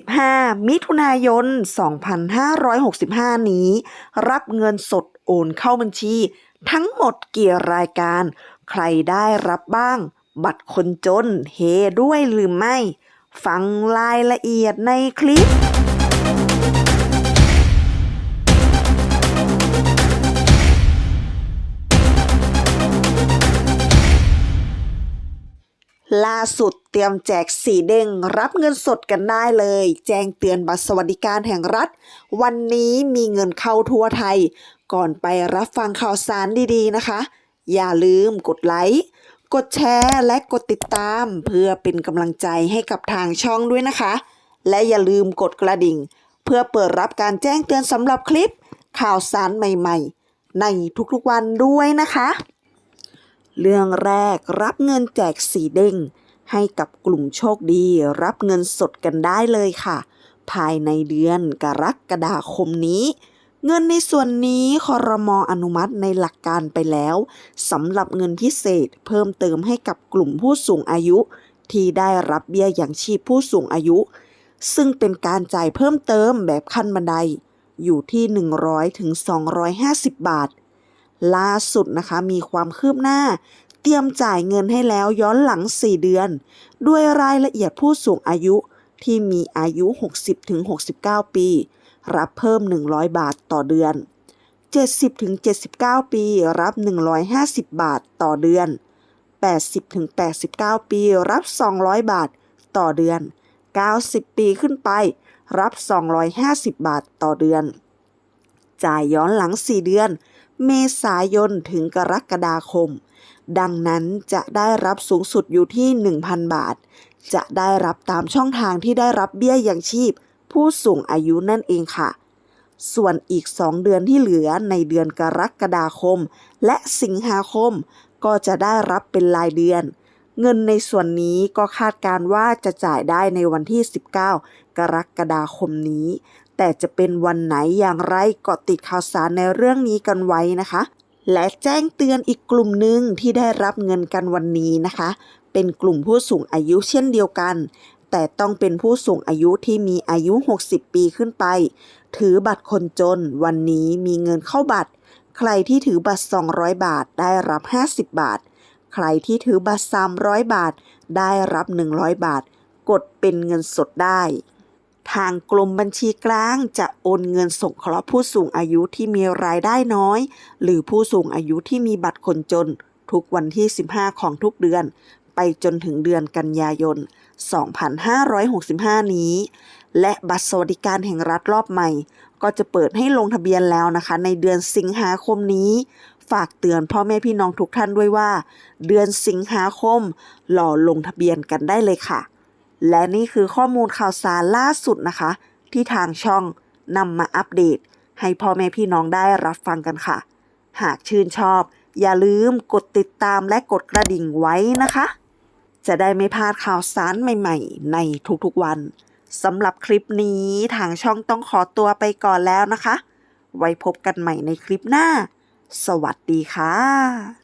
15 มิถุนายน 2565 นี้ รับเงินสดโอนเข้าบัญชี ทั้งหมดกี่รายการ ใครได้รับบ้าง บัตรคนจน เฮด้วยหรือไม่ ฟังรายละเอียดในคลิป ล่าสุดเตรียมแจกสีเด้งรับเงินสดกันได้เลย แจ้งเตือนบัตรสวัสดิการแห่งรัฐ วันนี้มีเงินเข้าทั่วไทย ก่อนไปรับฟังข่าวสารดีๆนะคะ อย่าลืมกดไลค์กดแชร์และกดติดตามเพื่อเป็นกำลังใจให้กับทางช่องด้วยนะคะ และอย่าลืมกดกระดิ่ง เพื่อเปิดรับการแจ้งเตือนสำหรับคลิป ข่าวสารใหม่ๆ ในทุกๆวันด้วยนะคะ เรื่องแรกรับเงินแจกสีเด้ง ให้กับกลุ่มโชคดีรับเงินสดกันได้เลยค่ะ ภายในเดือนกรกฎาคมนี้ เงินในส่วนนี้คอรมออนุมัติในหลักการไปแล้วสำหรับเงินพิเศษเพิ่มเติมให้กับกลุ่มผู้สูงอายุ ที่ได้รับเบี้ยอย่างชีพผู้สูงอายุ ซึ่งเป็นการจ่ายเพิ่มเติมแบบขั้นบันไดอยู่ที่ 100ถึง250 บาท ล่าสุดนะคะมีความคืบหน้า เตรียมจ่ายเงินให้แล้วย้อนหลัง 4 เดือน ด้วยรายละเอียดผู้สูงอายุที่มีอายุ 60-69 ปี รับเพิ่ม 100 บาทต่อเดือน 70-79 ปี รับ 150 บาทต่อเดือน 80-89 ปี รับ 200 บาทต่อเดือน 90 ปีขึ้นไป รับ 250 บาทต่อเดือน จ่ายย้อนหลัง 4 เดือน เมษายนถึงกรกฎาคม ดังนั้นจะได้รับสูงสุดอยู่ที่ 1,000 บาท จะได้รับตามช่องทางที่ได้รับเบี้ยยังชีพ ผู้สูงอายุนั่นเองค่ะ ส่วนอีก 2 เดือนที่เหลือในเดือนกรกฎาคม และสิงหาคม ก็จะได้รับเป็นรายเดือน เงินในส่วนนี้ก็คาดการว่าจะจ่ายได้ในวันที่ 19 กรกฎาคมนี้ แต่จะเป็นวันไหนอย่างไรก็ติดข่าวสารในเรื่องนี้กันไว้นะคะ และแจ้งเตือนอีกกลุ่มหนึ่งที่ได้รับเงินกันวันนี้นะคะ เป็นกลุ่มผู้สูงอายุเช่นเดียวกัน แต่ต้องเป็นผู้สูงอายุที่มีอายุ 60 ปีขึ้นไป ถือบัตรคนจน วันนี้มีเงินเข้าบัตร ใครที่ถือบัตร 200 บาทได้รับ 50 บาท ใครที่ถือบัตร300 บาท ได้รับ 100 บาท กดเป็นเงินสดได้ ทางกรมบัญชีกลางจะโอนเงินส่งเคราะห์ผู้สูงอายุที่มีรายได้น้อย หรือผู้สูงอายุที่มีบัตรคนจน ทุกวันที่ 15 ของทุกเดือน ไปจนถึงเดือนกันยายน 2565 นี้ และบัตรสวัสดิการแห่งรัฐรอบใหม่ ก็จะเปิดให้ลงทะเบียนแล้วนะคะ ในเดือนสิงหาคมนี้ ฝากเตือนพ่อแม่พี่น้องทุกท่านด้วยว่า เดือนสิงหาคมรอลงทะเบียนกันได้เลยค่ะ และนี่คือข้อมูลข่าวสารล่าสุดนะคะ ที่ทางช่องนำมาอัปเดต ให้พ่อแม่พี่น้องได้รับฟังกันค่ะ หากชื่นชอบ อย่าลืมกดติดตามและกดกระดิ่งไว้นะคะ จะได้ไม่พลาดข่าวสารใหม่ ๆ ในทุกๆวันสำหรับคลิปนี้ทางช่องต้องขอตัวไปก่อนแล้วนะคะ ไว้พบกันใหม่ในคลิปหน้า สวัสดีค่ะ